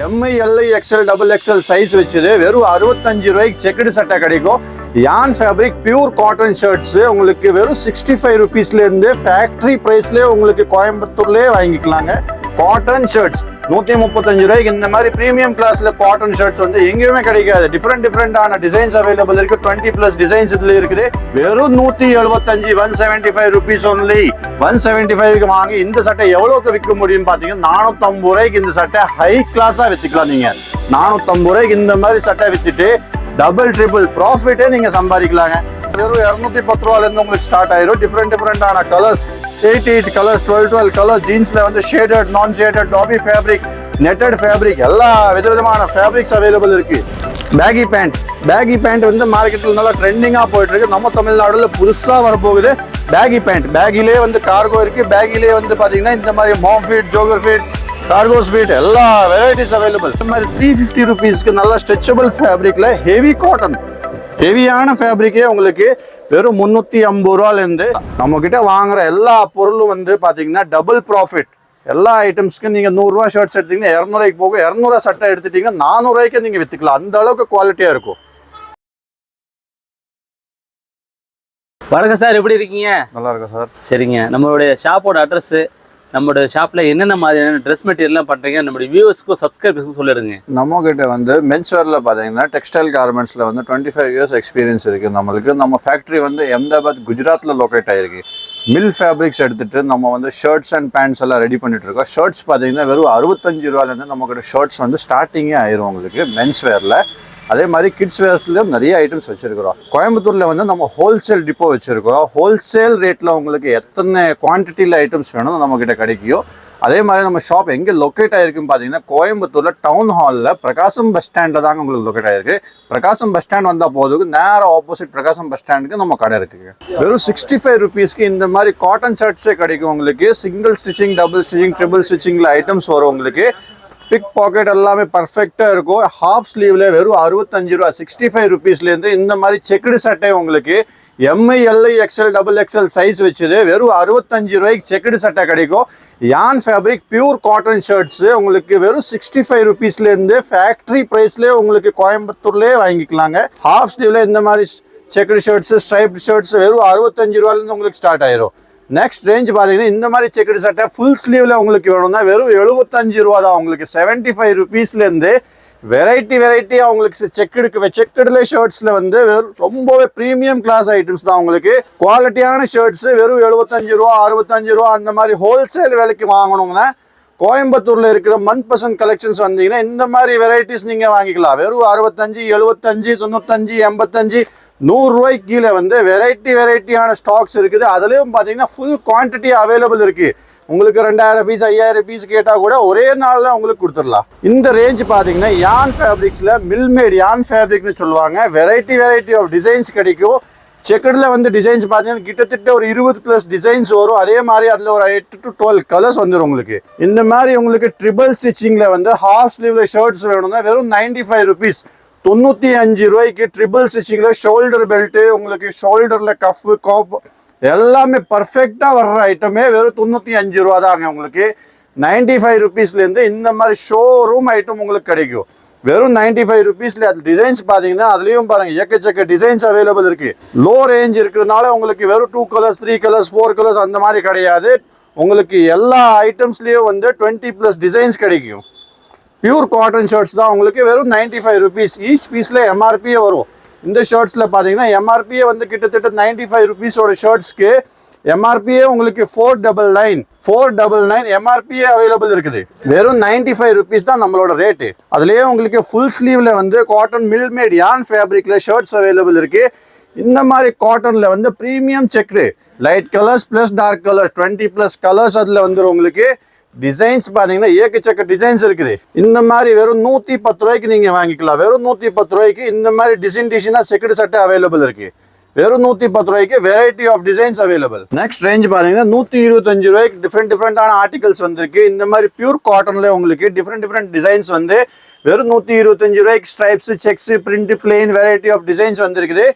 M L XL double XL size வச்சது. வெறும் அறுபத்தஞ்சு ரூபாய்க்கு செக்குடு சட்டை கிடைக்கும். யான் ஃபேப்ரிக் பியூர் காட்டன் ஷர்ட்ஸ் உங்களுக்கு வெறும் சிக்ஸ்டி ஃபைவ் ருபீஸ்லேருந்து ஃபேக்ட்ரி ப்ரைஸ்லேயே உங்களுக்கு கோயம்புத்தூர்லேயே வாங்கிக்கலாங்க. காட்டன் ஷர்ட்ஸ் நூற்றி முப்பத்தஞ்சு ரூபாய்க்கு இந்த மாதிரி ப்ரீமியம் கிளாஸில் காட்டன் ஷர்ட்ஸ் வந்து எங்கேயுமே கிடைக்காது. டிஃப்ரெண்ட் டிஃப்ரெண்டான டிசைன்ஸ் அவைலபிள் இருக்கு. டுவெண்ட்டி பிளஸ் டிசைன்ஸ் இதில் இருக்குது. வெறும் நூற்றி எழுபத்தஞ்சு one seventy five rupees only one seventy ஃபைவ்க்கு வாங்கி இந்த சட்டை எவ்வளோக்கு விற்க முடியும்னு பார்த்தீங்கன்னா நானூற்றம்பது ரூபாய்க்கு இந்த சட்டை ஹை கிளாஸாக விற்றுக்கலாம் நீங்கள் நானூற்றம்பது ரூபாய்க்கு இந்த மாதிரி சட்டை விற்றுட்டு டபுள் ட்ரிபிள் ப்ராஃபிட்டே நீங்கள் சம்பாதிக்கலாங்க. வெறும் இரநூத்தி பத்து ரூபாலேருந்து உங்களுக்கு ஸ்டார்ட் ஆயிரும் டிஃப்ரெண்ட் டிஃப்ரெண்டான colours eight eight colours twelve twelve colour ஜீன்ஸில் வந்து shaded non shaded dobby fabric netted fabric எல்லா விதவிதமான ஃபேப்ரிக்ஸ் அவைலபிள் இருக்கு பேகி பேண்ட் பேகி பேண்ட் வந்து மார்க்கெட்டில் நல்லா ட்ரெண்டிங்காக போயிட்டு இருக்கு நம்ம தமிழ்நாடுல புதுசாக வரப்போகுது பேகி பேண்ட் பேகிலே வந்து கார்கோ இருக்கு பேகிலே வந்து பார்த்தீங்கன்னா இந்த மாதிரி mom fit jogger fit cargo sweet எல்லா வெரைட்டிஸ் அவைலபிள் இந்த மாதிரி த்ரீ ஃபிஃப்டி ருபீஸ்க்கு நல்லா ஸ்ட்ரெச்சபிள் ஃபேப்ரிக்ல ஹெவி காட்டன் ஹெவியான ஃபேப்ரிக்கே உங்களுக்கு வெறும் முந்நூற்றி ஐம்பது ரூபாலேருந்து நம்ம கிட்ட வாங்குற எல்லா பொருளும் வந்து பார்த்தீங்கன்னா டபுள் ப்ராஃபிட் எல்லா ஐட்டம்ஸ்க்கும் நீங்கள் நூறுரூவா ஷர்ட்ஸ் எடுத்தீங்கன்னா இரநூறுவாய்க்கு போகும். இரநூறுவா சட்டை எடுத்துட்டீங்கன்னா நானூறுவாய்க்கு நீங்கள் விற்றுக்கலாம் அந்த அளவுக்கு குவாலிட்டியாக இருக்கும். வணக்கம் சார். எப்படி இருக்கீங்க? நல்லா இருக்கும் சார். சரிங்க. நம்மளுடைய ஷாப்போட அட்ரஸ் நம்மளோட ஷாப்பில் என்னென்ன மாதிரியான ட்ரெஸ் மெட்டீரியல்லாம் பண்ணுறீங்க நம்மளுடைய வியூவர்ஸ்க்கும் சப்ஸ்கிரைபர்ஸும் சொல்லிடுங்க. நம்ம கிட்ட வந்து மென்ஸ்வேரில் பார்த்தீங்கன்னா டெக்ஸ்டைல் கார்மெண்ட்ஸில் வந்து டுவெண்ட்டி ஃபைவ் இயர்ஸ் எக்ஸ்பீரியன்ஸ் இருக்குது நம்மளுக்கு. நம்ம ஃபேக்ட்ரி வந்து அஹமதாபாத் குஜராத்தில் லொக்கேட் ஆகிருக்கு மில் ஃபேப்ரிக்ஸ் எடுத்துகிட்டு நம்ம வந்து ஷர்ட்ஸ் அண்ட் பேண்ட்ஸ் எல்லாம் ரெடி பண்ணிட்டு இருக்கோம். ஷர்ட்ஸ் பார்த்தீங்கன்னா வெறும் அறுபத்தஞ்சு ரூபாலேருந்து நம்மக்கிட்ட ஷர்ட்ஸ் வந்து ஸ்டார்டிங்கே ஆயிரும் உங்களுக்கு மென்ஸ் வேரில் அதே மாதிரி கிட்ஸ் வேர்ஸ்லேயும் நிறைய ஐட்டம்ஸ் வச்சிருக்கிறோம். கோயம்புத்தூரில் வந்து நம்ம ஹோல்சேல் டிப்போ வச்சுருக்குறோம். ஹோல்சேல் ரேட்டில் உங்களுக்கு எத்தனை குவான்டிட்டியில் ஐட்டம்ஸ் வேணும் நம்மக்கிட்ட கிடைக்கியோ கிடைக்கும் அதே மாதிரி நம்ம ஷாப் எங்கே லொக்கேட் ஆகிருக்குன்னு பார்த்தீங்கன்னா கோயம்புத்தூரில் டவுன் ஹாலில் பிரகாசம் பஸ் ஸ்டாண்டில் தாங்க உங்களுக்கு லொக்கேட் ஆகிருக்கு பிரகாசம் பஸ் ஸ்டாண்ட் வந்தால் போதுக்கு நேராக ஆப்போசிட் பிரகாசம் பஸ் ஸ்டாண்டுக்கு நம்ம கடை இருக்குங்க வெறும் சிக்ஸ்டி ஃபைவ் ருபீஸ்க்கு இந்த மாதிரி காட்டன் ஷர்ட்ஸே கிடைக்கும் உங்களுக்கு. Single stitching double stitching triple ஸ்டிச்சிங்கில் items வரும் உங்களுக்கு. பிக் பாக்கெட் எல்லாமே பர்ஃபெக்டாக இருக்கும். ஹாஃப் ஸ்லீவ்ல வெறும் அறுபத்தஞ்சு ரூபா சிக்ஸ்டி ஃபைவ் ருபீஸ்லேருந்து இந்த மாதிரி செக்குடு சட்டை உங்களுக்கு M L XL double XL size வச்சுது. வெறும் அறுபத்தஞ்சு ரூபாய்க்கு செக்குடு சட்டை கிடைக்கும். யான் ஃபேப்ரிக் பியூர் காட்டன் ஷர்ட்ஸ் உங்களுக்கு வெறும் சிக்ஸ்டி ஃபைவ் ருபீஸ்லேருந்து ஃபேக்ட்ரி ப்ரைஸ்லேயே உங்களுக்கு கோயம்புத்தூர்லேயே வாங்கிக்கலாங்க. ஹாஃப் ஸ்லீவ்ல இந்த மாதிரி செக்குடு ஷர்ட்ஸ் ஸ்ட்ரைப் ஷர்ட்ஸ் வெறும் அறுபத்தஞ்சு ரூபாலேருந்து உங்களுக்கு ஸ்டார்ட் ஆயிரும். நெக்ஸ்ட் ரேஞ்ச் பார்த்தீங்கன்னா இந்த மாதிரி செக்கடி சட்டை ஃபுல் ஸ்லீவ்ல உங்களுக்கு வேணும்னா வெறும் எழுபத்தஞ்சு ரூபா தான். உங்களுக்கு செவன்ட்டி ஃபைவ் ருபீஸ்லேருந்து வெரைட்டி வெரைட்டியாக உங்களுக்கு செக்குடுக்கு செக்குடுல ஷர்ட்ஸில் வந்து வெறும் ரொம்பவே ப்ரீமியம் கிளாஸ் ஐட்டம்ஸ் தான் உங்களுக்கு. குவாலிட்டியான ஷர்ட்ஸ் வெறும் எழுபத்தஞ்சு ரூபா அறுபத்தஞ்சு ரூபா அந்த மாதிரி ஹோல்சேல் விலைக்கு வாங்கணுங்கன்னா கோயம்புத்தூரில் இருக்கிற மந்த் பர்சன்ட் கலெக்ஷன்ஸ் வந்தீங்கன்னா இந்த மாதிரி வெரைட்டிஸ் நீங்கள் வாங்கிக்கலாம். வெறும் அறுபத்தஞ்சு எழுபத்தஞ்சு தொண்ணூத்தஞ்சு எண்பத்தஞ்சு நூறுரூவாய்க்கு கீழே வந்து வெரைட்டி வெரைட்டியான ஸ்டாக்ஸ் இருக்குது. அதுலேயும் பார்த்தீங்கன்னா ஃபுல் குவான்டிட்டி அவைலபிள் இருக்குது உங்களுக்கு ரெண்டாயிரம் பீஸ் ஐயாயிரம் பீஸ் கேட்டால் கூட ஒரே நாளில் உங்களுக்கு கொடுத்துடலாம். இந்த ரேஞ்ச் பார்த்தீங்கன்னா யான் ஃபேப்ரிக்ஸில் மில்மேட் யான் ஃபேப்ரிக்னு சொல்லுவாங்க. வெரைட்டி வெரைட்டி ஆஃப் டிசைன்ஸ் கிடைக்கும். செக்கடில் வந்து டிசைன்ஸ் பார்த்தீங்கன்னா கிட்டத்தட்ட ஒரு இருபது ப்ளஸ் டிசைன்ஸ் வரும். அதே மாதிரி அதில் ஒரு எட்டு டு டுவெல் கலர்ஸ் வந்துடும் உங்களுக்கு. இந்த மாதிரி உங்களுக்கு ட்ரிபிள் ஸ்டிச்சிங்கில் வந்து ஹாஃப் ஸ்லீவ்ல ஷர்ட்ஸ் வேணும்னா வெறும் நைன்டி ஃபைவ் ருபீஸ் தொண்ணூற்றி அஞ்சு ரூபாய்க்கு ட்ரிபிள் ஸ்டிச்சிங்கில் ஷோல்டர் பெல்ட்டு உங்களுக்கு ஷோல்டரில் கஃப்பு காப் எல்லாமே பர்ஃபெக்டாக வர்ற ஐட்டமே வெறும் தொண்ணூற்றி அஞ்சு ரூபா தாங்க உங்களுக்கு. நைன்டி ஃபைவ் ருபீஸ்லேருந்து இந்த மாதிரி ஷோரூம் ஐட்டம் உங்களுக்கு கிடைக்கும். வெறும் நைன்டி ஃபைவ் ருபீஸ்ல அது டிசைன்ஸ் பார்த்தீங்கன்னா அதுலேயும் பாருங்க எக்கச்சக்க டிசைன்ஸ் அவைலபிள் இருக்கு. லோ ரேஞ்ச் இருக்கிறதுனால உங்களுக்கு வெறும் two colours three colours four colours அந்த மாதிரி கிடையாது. உங்களுக்கு எல்லா ஐட்டம்ஸ்லேயும் வந்து டுவெண்ட்டி ப்ளஸ் டிசைன்ஸ் கிடைக்கும். பியூர் காட்டன் ஷர்ட்ஸ் தான். உங்களுக்கு வெறும் நைன்டி ஃபைவ் ருபீஸ் ஈச் பீஸில் எம்ஆர்பியே வரும். இந்த ஷர்ட்ஸில் பார்த்தீங்கன்னா எம்ஆர்பியே வந்து கிட்டத்தட்ட நைன்டி ஃபைவ் ருபீஸோட ஷர்ட்ஸ்க்கு எம்ஆர்பியே உங்களுக்கு four double nine four double nine எம்ஆர்பியே available இருக்குது. வெறும் நைன்டி ஃபைவ் ருபீஸ் தான் நம்மளோட ரேட்டு அதுலேயே உங்களுக்கு ஃபுல் ஸ்லீவில் வந்து காட்டன் மில்மேட் யான் ஃபேப்ரிக்கில் ஷர்ட்ஸ் அவைலபிள் இருக்குது இந்த மாதிரி காட்டனில் வந்து premium checked light colours plus dark colours twenty plus colours அதில் வந்துடும் உங்களுக்கு. டிசைன்ஸ் பார்த்தீங்கன்னா ஏக்கச்சக்க டிசைன்ஸ் இருக்குது. இந்த மாதிரி வெறும் நூற்றி பத்து ரூபாய்க்கு நீங்கள் வாங்கிக்கலாம். வெறும் நூற்றி பத்து ரூபாய்க்கு இந்த மாதிரி டிசைன் டிசைனாக செக்குடு சட்டை அவைலபிள் இருக்கு. வெறும் நூற்றி பத்து ரூபாய்க்கு variety of designs available next range பார்த்தீங்கன்னா நூற்றி இருபத்தஞ்சு ரூபாய்க்கு டிஃப்ரெண்ட் டிஃப்ரெண்டான ஆர்டிகல்ஸ் வந்திருக்கு. இந்த மாதிரி பியூர் காட்டன்ல உங்களுக்கு டிஃப்ரெண்ட் டிஃப்ரெண்ட் டிசைன்ஸ் வந்து வெறும் நூற்றி இருபத்தஞ்சு ரூபாய்க்கு stripes checks print plain variety of designs வந்திருக்குது.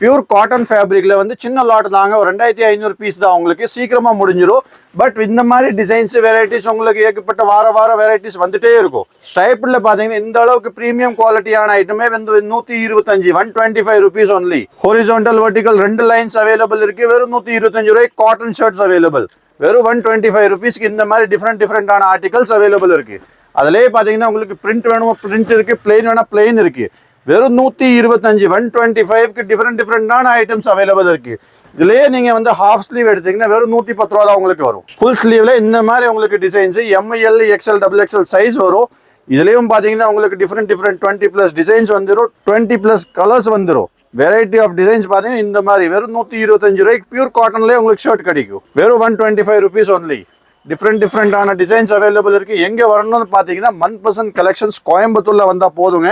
பியூர் காட்டன் ஃபேப்ரிக்ல வந்து சின்ன லாட் தாங்க. ஒரு ரெண்டாயிரத்தி ஐநூறு பீஸ் தான் உங்களுக்கு. சீக்கிரமா முடிஞ்சிடும் பட் இந்த மாதிரி டிசைன்ஸ் வெரைட்டிஸ் உங்களுக்கு ஏகப்பட்ட வார வார வெரைட்டிஸ் வந்துட்டே இருக்கும். ஸ்டைப்பில் பார்த்தீங்கன்னா இந்த அளவுக்கு ப்ரீமியம் குவாலிட்டியான ஐட்டமே வந்து நூற்றி இருபத்தஞ்சு one twenty five rupees only horizontal vertical ரெண்டு லைன்ஸ் அவைலபிள் இருக்கு. வெறும் நூற்றி இருபத்தஞ்சு ரூபாய் காட்டன் ஷர்ட்ஸ் அவைலபிள் வெறும் ஒன் டுவெண்ட்டி ஃபைவ் ருபீஸ்க்கு இந்த மாதிரி டிஃப்ரெண்ட் டிஃப்ரெண்டான ஆர்டிகல்ஸ் அவைலபிள் இருக்கு. அதுலேயே பார்த்தீங்கன்னா உங்களுக்கு பிரிண்ட் வேணுமோ பிரிண்ட் இருக்குது பிளெயின் வேணால் பிளெயின் இருக்குது வெறும் நூற்றி இருபத்தஞ்சு ஒன் டுவெண்ட்டி ஃபைவ்க்கு டிஃப்ரெண்ட் டிஃப்ரெண்டான ஐட்டம்ஸ் அவைலபிள் இருக்கு. இதுலயே நீங்க வந்து ஹாஃப் ஸ்லீவ் எடுத்தீங்கன்னா வெறும் நூற்றி பத்து ரூபா தான் உங்களுக்கு வரும். ஃபுல் ஸ்லீவ்ல இந்த மாதிரி உங்களுக்கு designs ML XL double XL size வரும். இதுலயும் பாத்தீங்கன்னா உங்களுக்கு different different twenty plus designs வந்துடும் டுவெண்ட்டி ப்ளஸ் கலர்ஸ் வந்துடும் வெரைட்டி ஆஃப் டிசைன்ஸ் பார்த்தீங்கன்னா இந்த மாதிரி. வெறும் நூற்றி இருபத்தஞ்சு ரூபாய்க்கு பியூர் காட்டன்லேயே உங்களுக்கு ஷர்ட் கிடைக்கும். வெறும் one twenty five rupees only different டிஃப்ரெண்டான டிசைன்ஸ் அவைலபிள் இருக்குது எங்கே வரணும்னு பார்த்தீங்கன்னா மன் பர்சன்ட் கலெக்ஷன்ஸ் கோயம்புத்தூரில் வந்தால் போதுங்க.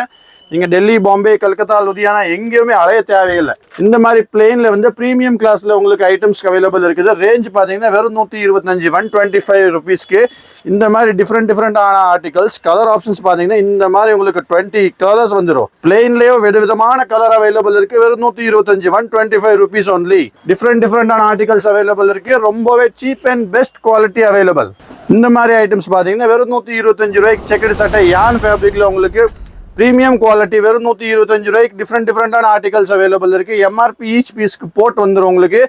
நீங்கள் டெல்லி பாம்பே கல்கத்தா லுதியானா எங்கேயுமே அலைய தேவையில்லை. இந்த மாதிரி பிளேனில் வந்து ப்ரீமியம் கிளாஸில் உங்களுக்கு ஐட்டம்ஸ் அவைலபிள் இருக்குது. ரேஞ்ச் பார்த்தீங்கன்னா வெறும் நூற்றி இருபத்தஞ்சு ஒன் டுவெண்ட்டி ஃபைவ் ருபீஸ்க்கு இந்த மாதிரி டிஃப்ரெண்ட் டிஃப்ரெண்டான ஆர்டிகல்ஸ் கலர் ஆப்ஷன்ஸ் பார்த்தீங்கன்னா இந்த மாதிரி உங்களுக்கு டுவெண்ட்டி கலர்ஸ் வந்துடும் பிளெயின்லேயோ விதவிதமான கலர் அவைலபிள் இருக்குது வெறும் நூற்றி இருபத்தஞ்சு one twenty five rupees only different டிஃப்ரெண்டான ஆர்டிகல்ஸ் அவைலபிள் இருக்குது ரொம்பவே cheap and best quality available இந்த மாதிரி ஐட்டம்ஸ் பார்த்தீங்கன்னா வெறும் நூற்றி இருபத்தஞ்சு ரூபாய்க்கு செக்கடி சட்டை யான் ஃபேப்ரிக்கில் உங்களுக்கு ப்ரீமியம் குவாலிட்டி வெறும் நூற்றி இருபத்தஞ்சு ரூபாய்க்கு டிஃப்ரெண்ட் டிஃப்ரெண்டான ஆர்டிகல்ஸ் அவைலபிள் இருக்குது எம்ஆர்பி ஈச் பீஸ்க்கு போட்டு வந்துடும் உங்களுக்கு.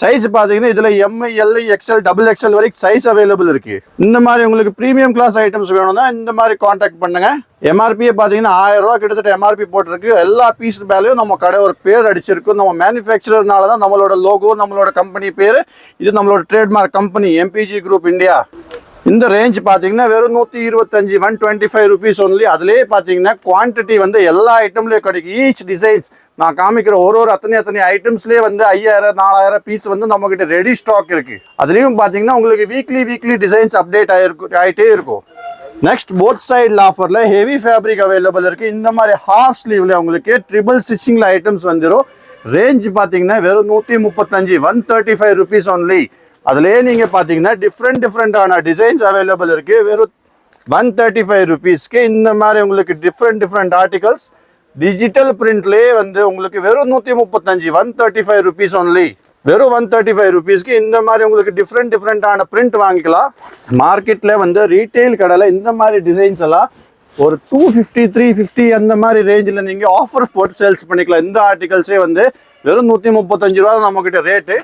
சைஸ் பார்த்தீங்கன்னா இதில் M L XL double XL வரைக்கும் சைஸ் அவைலபிள் இருக்குது இந்த மாதிரி உங்களுக்கு ப்ரீமியம் கிளாஸ் ஐட்டம்ஸ் வேணும்னா இந்த மாதிரி காண்டாக்ட் பண்ணுங்க. எம்ஆர்பியை பார்த்தீங்கன்னா ஆயிரம் ரூபா கிட்டத்தட்ட எம்ஆர்பி போட்டிருக்கு. எல்லா பீஸ் மேலேயும் நம்ம கடை ஒரு பேர் அடிச்சிருக்கும். நம்ம மேனுஃபேக்சரர்னால தான் நம்மளோட லோகோ நம்மளோட கம்பெனி பேர். இது நம்மளோட trademark company MBG group India இந்த ரேஞ்ச் பார்த்தீங்கன்னா வெறும் நூற்றி இருபத்தஞ்சி one twenty five rupees only அதுலேயே பார்த்தீங்கன்னா குவான்டிட்டி வந்து எல்லா ஐட்டம்லேயும் கிடைக்கும். ஈச் டிசைன்ஸ் நான் காமிக்கிற ஒரு ஒரு அத்தனை அத்தனை ஐட்டம்ஸ்லேயே வந்து ஐயாயிரம் நாலாயிரம் பீஸ் வந்து நம்மக்கிட்ட ரெடி ஸ்டாக் இருக்குது அதுலேயும் பார்த்தீங்கன்னா உங்களுக்கு வீக்லி வீக்லி டிசைன்ஸ் அப்டேட் ஆகிருக்கும் ஆகிட்டே இருக்கும். நெக்ஸ்ட் போத் சைடில் ஆஃபரில் ஹெவி ஃபேப்ரிக் அவைலபிள் இருக்குது இந்த மாதிரி ஹாஃப் ஸ்லீவில் உங்களுக்கு ட்ரிபிள் ஸ்டிச்சிங்கில் ஐட்டம்ஸ் வந்துடும் ரேஞ்ச் பார்த்தீங்கன்னா வெறும் நூற்றி முப்பத்தஞ்சு one thirty five rupees only அதுலேயே நீங்கள் பார்த்தீங்கன்னா டிஃப்ரெண்ட் டிஃப்ரெண்ட்டான டிசைன்ஸ் அவைலபிள் இருக்குது வெறும் ஒன் தேர்ட்டி ஃபைவ் ருபீஸ்க்கு இந்த மாதிரி உங்களுக்கு டிஃப்ரெண்ட் டிஃப்ரெண்ட் ஆர்டிகல்ஸ் டிஜிட்டல் பிரிண்ட்லேயே வந்து உங்களுக்கு வெறும் நூற்றி முப்பத்தஞ்சு one thirty five rupees only வெறும் ஒன் தேர்ட்டி ஃபைவ் ருபீஸ்க்கு இந்த மாதிரி உங்களுக்கு டிஃப்ரெண்ட் டிஃப்ரெண்டான பிரிண்ட் வாங்கிக்கலாம். மார்க்கெட்டில் வந்து ரீட்டைல் கடையில் இந்த மாதிரி டிசைன்ஸ் எல்லாம் ஒரு டூ ஃபிஃப்டி த்ரீ ஃபிஃப்டி அந்த மாதிரி ரேஞ்சில் நீங்கள் ஆஃபர் போட்டு சேல்ஸ் பண்ணிக்கலாம். இந்த ஆர்டிகல்ஸே வந்து வெறும் நூற்றி முப்பத்தஞ்சு ரூபா தான் நம்மக்கிட்ட ரேட்டு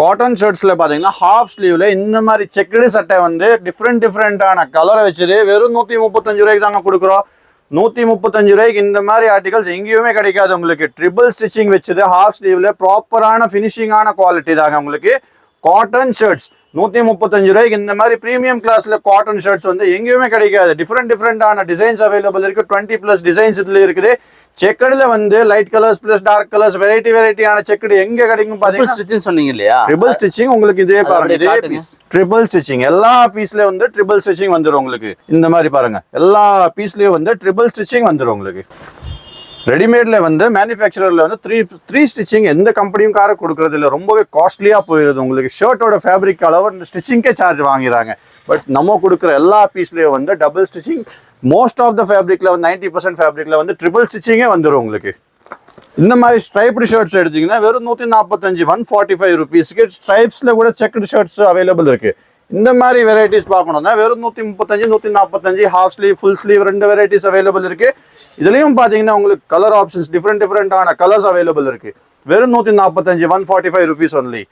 காட்டன் ஷர்ட்ஸில் பார்த்தீங்கன்னா ஹாஃப் ஸ்லீவில் இந்த மாதிரி செக்குடு சட்டை வந்து டிஃப்ரெண்ட் டிஃப்ரெண்ட்டான கலரை வச்சுது வெறும் நூற்றி முப்பத்தஞ்சு ரூபாய்க்கு தாங்க கொடுக்குறோம். நூற்றி முப்பத்தஞ்சு ரூபாய்க்கு இந்த மாதிரி ஆர்டிகல்ஸ் எங்கேயுமே கிடைக்காது உங்களுக்கு. ட்ரிபிள் ஸ்டிச்சிங் வச்சுது ஹாஃப் ஸ்லீவில் ப்ராப்பரான ஃபினிஷிங்கான குவாலிட்டி தாங்க உங்களுக்கு. காட்டன் ஷர்ட்ஸ் நூற்றி முப்பத்தஞ்சு ரூபாய்க்கு இந்த மாதிரி ப்ரீமியம் கிளாஸில் காட்டன் ஷர்ட்ஸ் வந்து எங்கேயுமே கிடைக்காது. டிஃப்ரெண்ட் டிஃப்ரெண்டான டிசைன்ஸ் அவைலபிள் இருக்குது டுவெண்ட்டி ப்ளஸ் டிசைன்ஸ் இதில் இருக்குது. செக்கடில் வந்து light colours plus dark colours variety வெரைட்டியான செக்கடு எங்கே கிடைக்கும் பார்த்தீங்கன்னா ஸ்டிச்சிங் சொன்னீங்க இல்லையா? ட்ரிபிள் ஸ்டிச்சிங் உங்களுக்கு இதே பாருங்க இதே. பீஸ் ட்ரிபிள் ஸ்டிச்சிங் எல்லா பீஸ்ல வந்து ட்ரிபிள் ஸ்டிச்சிங் வந்துடும் உங்களுக்கு. இந்த மாதிரி பாருங்க. எல்லா பீஸ்லயும் வந்து ட்ரிபிள் ஸ்டிச்சிங் வந்துடும் உங்களுக்கு. ரெடிமேடில் வந்து மேனுஃபேக்சரில் வந்து த்ரீ த்ரீ ஸ்டிச்சிங் எந்த கம்பெனியும் கார கொடுக்கறது இல்லை. ரொம்பவே காஸ்ட்லியாக போயிடுது உங்களுக்கு. ஷர்ட்டோட ஃபேப்ரிக் அளவு ஸ்டிச்சிங்கே சார்ஜ் வாங்கிறாங்க. பட் நம்ம கொடுக்குற எல்லா பீஸ்லேயும் வந்து double stitching most of the ஃபேப்ரிக்கில் வந்து நைன்டி பர்சன்ட் ஃபேப்ரிக்கில் வந்து ட்ரிபிள் ஸ்டிச்சிங்கே வந்துடும் உங்களுக்கு. இந்த மாதிரி ஸ்ட்ரைப்டு ஷர்ட்ஸ் எடுத்தீங்கன்னா வெறும் நூற்றி நாற்பத்தஞ்சு ஒன் ஃபார்ட்டி ஃபைவ் ருபீஸ்க்கு ஸ்ட்ரைப்ஸில் கூட செக்டு ஷர்ட்ஸ் அவைலபிள் இருக்குது இந்த மாதிரி வெரைட்டிஸ் பார்க்கணும்னா வெறும் நூற்றி முப்பத்தஞ்சு நூற்றி நாற்பத்தஞ்சு ஹாஃப் ஸ்லீவ் ஃபுல் ஸ்லீவ் ரெண்டு வெரைட்டிஸ் அவைலபிள் இருக்கு. இதுலேயும் பார்த்தீங்கன்னா உங்களுக்கு கலர் ஆப்ஷன்ஸ் டிஃப்ரெண்ட் டிஃப்ரெண்டான கலர்ஸ் அவைலபிள் இருக்கு. வெறும் நூற்றி நாற்பத்தஞ்சு one forty five rupees only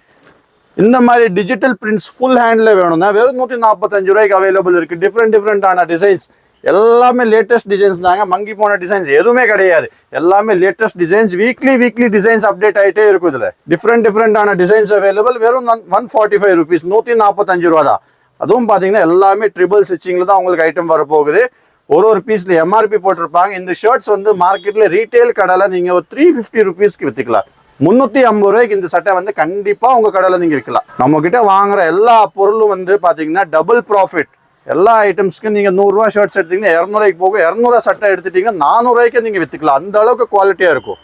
இந்த மாதிரி டிஜிட்டல் பிரிண்ட்ஸ் ஃபுல் ஹேண்டில் வேணும்னா வெறும் நூற்றி நாற்பத்தஞ்சு ரூபாய்க்கு அவைலபிள் இருக்கு. டிஃப்ரெண்ட் டிஃப்ரெண்டான டிசைன்ஸ் எல்லாமே லேட்டஸ்ட் டிசைன்ஸ் தாங்க. மங்கி போன டிசைன்ஸ் எதுவுமே கிடையாது. எல்லாமே latest designs weekly weekly designs update ஆகிட்டே இருக்கும் இதில். டிஃப்ரெண்ட் டிஃப்ரெண்டான டிசைன்ஸ் அவைலபிள் வெறும் ஒன் ஃபார்ட்டி ஃபைவ் ருபீஸ் நூற்றி நாற்பத்தஞ்சு ரூபா தான். அதுவும் பார்த்தீங்கன்னா எல்லாமே ட்ரிபிள் ஸ்டிச்சிங்கில் தான் உங்களுக்கு ஐட்டம் வரப்போகுது. ஒரு ஒரு பீஸில் எம்ஆர்பி போட்டிருப்பாங்க. இந்த ஷர்ட்ஸ் வந்து மார்க்கெட்டில் ரீட்டைல் கடையில் நீங்கள் ஒரு த்ரீ ஃபிஃப்டி ருபீஸ்க்கு விற்றுக்கலாம் முந்நூற்றி ஐம்பது ரூபாய்க்கு இந்த சட்டை வந்து கண்டிப்பாக உங்கள் கடையில் நீங்கள் விற்கலாம் நம்மக்கிட்ட கிட்ட வாங்குற எல்லா பொருளும் வந்து பார்த்தீங்கன்னா டபுள் ப்ராஃபிட் எல்லா ஐட்டம்ஸ்க்கும் நீங்கள் நூறுரூவா ஷர்ட்ஸ் எடுத்தீங்கன்னா இரநூறுவாய்க்கு போகும். இரநூறுவா சட்டை எடுத்துட்டீங்கன்னா நானூறுரூவாய்க்கு நீங்கள் விற்றுக்கலாம் அந்த அளவுக்கு குவாலிட்டியாக இருக்கும்.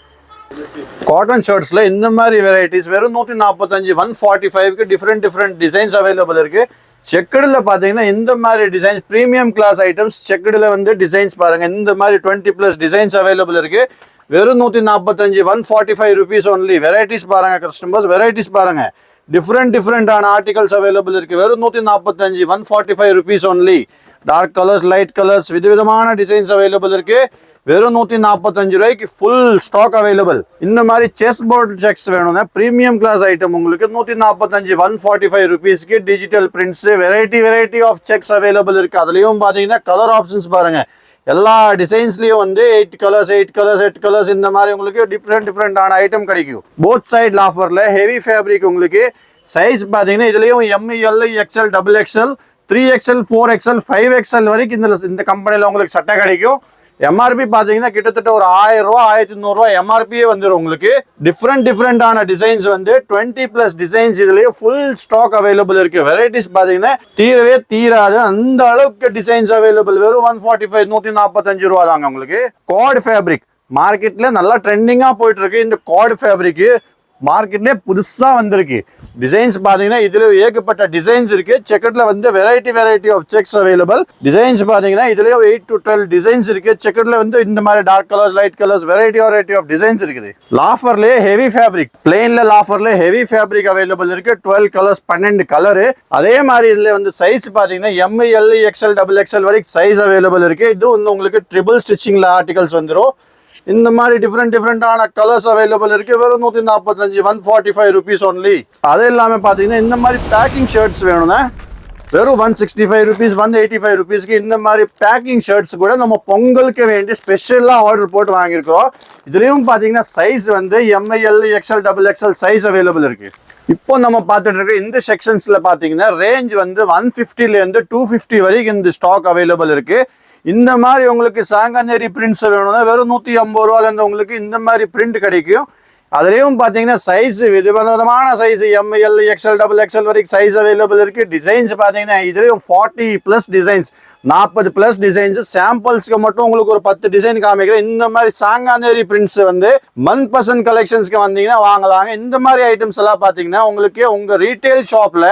காட்டன் ஷர்ட்ஸில் இந்த மாதிரி வெரைட்டிஸ் வெறும் நூற்றி நாற்பத்தஞ்சு ஒன் ஃபார்ட்டி ஃபைவ்க்கு டிஃப்ரெண்ட் டிஃப்ரெண்ட் டிசைன்ஸ் அவைலபிள் இருக்குது செக்கடில் பார்த்தீங்கன்னா இந்த மாதிரி டிசைன்ஸ் ப்ரீமியம் கிளாஸ் ஐட்டம்ஸ் செக்கடில் வந்து டிசைன்ஸ் பாருங்கள் இந்த மாதிரி டுவெண்ட்டி ப்ளஸ் டிசைன்ஸ் அவைலபிள் இருக்குது வெறும் நூற்றி நாற்பத்தஞ்சு one forty five rupees only varieties பாருங்கள் கஸ்டமர்ஸ் வெரைட்டிஸ் பாருங்கள் டிஃப்ரெண்ட் டிஃப்ரெண்டான ஆர்டிகல்ஸ் அவைலபிள் இருக்குது வெறும் நூற்றி நாற்பத்தஞ்சு one forty five rupees only dark colours light colours விதவிதமான டிசைன்ஸ் அவைலபிள் இருக்குது வெறும் நூற்றி நாற்பத்தஞ்சு ரூபாய்க்கு ஃபுல் ஸ்டாக் அவைலபிள் இந்த மாதிரி செஸ் போர்டு செக்ஸ் வேணும்னா ப்ரீமியம் கிளாஸ் ஐட்டம் உங்களுக்கு நூற்றி நாற்பத்தஞ்சு ஒன் ஃபார்ட்டி ஃபைவ் ருபீஸ்க்கு digital prints variety variety of checks available இருக்குது அதுலேயும் பார்த்தீங்கன்னா கலர் ஆப்ஷன்ஸ் பாருங்கள் எல்லா டிசைன்ஸ்லயும் வந்து eight colours eight colours eight colours இந்த மாதிரி உங்களுக்கு டிஃப்ரெண்ட் டிஃப்ரெண்டான ஐட்டம் கிடைக்கும். போத் சைடு ஆஃபர்ல ஹெவி ஃபேப்ரிக் உங்களுக்கு சைஸ் பார்த்தீங்கன்னா இதுலயும் M L XL double XL three XL four XL five XL வரைக்கும் இந்த இந்த கம்பெனியில் உங்களுக்கு சட்டை கிடைக்கும். எம்ஆர்பி பார்த்தீங்கன்னா கிட்டத்தட்ட ஒரு ஆயிரம் ரூபா ஆயிரத்தி நூறுரூவா எம்ஆர்பியே வந்துடும் உங்களுக்கு. டிஃப்ரெண்ட் டிஃப்ரெண்டான டிசைன்ஸ் வந்து டுவெண்ட்டி ப்ளஸ் டிசைன்ஸ் இதுலயே ஃபுல் ஸ்டாக் அவைலபிள் இருக்கு. வெரைட்டிஸ் பார்த்தீங்கன்னா தீரவே தீராது. அந்த அளவுக்கு டிசைன்ஸ் அவைலபிள் வெறும் ஒன் ஃபார்ட்டி ஃபைவ் நூற்றி நாற்பத்தஞ்சு ரூபா தாங்க உங்களுக்கு. கார்டு ஃபேப்ரிக் மார்க்கெட்ல நல்லா ட்ரெண்டிங்காக போயிட்டு இருக்கு. இந்த கார்டு ஃபேப்ரிக்கு மார்க்கெட்லேயே புதுசாக வந்திருக்கு. டிசைன்ஸ் பார்த்தீங்கன்னா இதுலேயும் ஏகப்பட்ட டிசைன்ஸ் இருக்கு. செக்கெட்டில் வந்து variety variety of checks available designs பார்த்தீங்கன்னா இதுலேயும் எயிட் டு டுவெல் டிசைன்ஸ் இருக்கு. செக்கெட்டில் வந்து இந்த மாதிரி dark colours light colours variety variety of designs இருக்குது. லாஃபர்லேயே ஹெவி ஃபேப்ரிக் பிளெயினில் லாஃபர்லேயே ஹெவி ஃபேப்ரிக் அவைலபிள் இருக்கு. டுவெல் கலர்ஸ் பன்னெண்டு கலரு அதே மாதிரி இதில் வந்து சைஸ் பார்த்தீங்கன்னா M L XL double XL வரைக்கும் சைஸ் அவைலபிள் இருக்கு. இது வந்து உங்களுக்கு ட்ரிபிள் ஸ்டிச்சிங்கில் ஆர்டிகல்ஸ் வந்துடும் இந்த மாதிரி டிஃப்ரெண்ட் டிஃப்ரெண்டான கலர்ஸ் அவைலபிள் இருக்கு. வெறும் நூற்றி நாற்பத்தஞ்சு one forty five rupees only அது இல்லாமல் பார்த்தீங்கன்னா இந்த மாதிரி பேக்கிங் ஷர்ட்ஸ் வேணும்னா வெறும் one sixty five rupees one eighty five ருபீஸ்க்கு இந்த மாதிரி பேக்கிங் ஷர்ட்ஸ் கூட நம்ம பொங்கலுக்கு வேண்டி ஸ்பெஷலாக ஆர்டர் போட்டு வாங்கியிருக்கிறோம். இதுலேயும் பார்த்தீங்கன்னா சைஸ் வந்து M L XL double XL size available இருக்கு. இப்போ நம்ம பார்த்துட்டு இருக்க இந்த செக்ஷன்ஸில் பார்த்தீங்கன்னா ரேஞ்ச் வந்து ஒன் ஃபிஃப்டிலேருந்து டூ ஃபிஃப்டி வரைக்கும் இந்த ஸ்டாக் அவைலபிள் இருக்குது இந்த மாதிரி உங்களுக்கு சாங்காநேரி பிரிண்ட்ஸ் வேணும்னா வெறும் நூற்றி ஐம்பது ரூபாலேருந்து உங்களுக்கு இந்த மாதிரி பிரிண்ட் கிடைக்கும். அதுலேயும் பார்த்தீங்கன்னா சைஸ் விதமான size M L XL double XL வரைக்கும் சைஸ் அவைலபிள் இருக்குது டிசைன்ஸ் பார்த்தீங்கன்னா இதுலேயும் ஃபார்ட்டி ப்ளஸ் டிசைன்ஸ் நாற்பது ப்ளஸ் டிசைன்ஸ் சாம்பிள்ஸ்க்கு மட்டும் உங்களுக்கு ஒரு பத்து டிசைன் காமிக்கிறேன். இந்த மாதிரி சாங்கானேரி பிரிண்ட்ஸ் வந்து மன் பர்சன்ட் கலெக்ஷன்ஸ்க்கு வந்தீங்கன்னா வாங்கலாங்க. இந்த மாதிரி ஐட்டம்ஸ் எல்லாம் பார்த்தீங்கன்னா உங்களுக்கு உங்கள் ரீட்டைல் ஷாப்பில்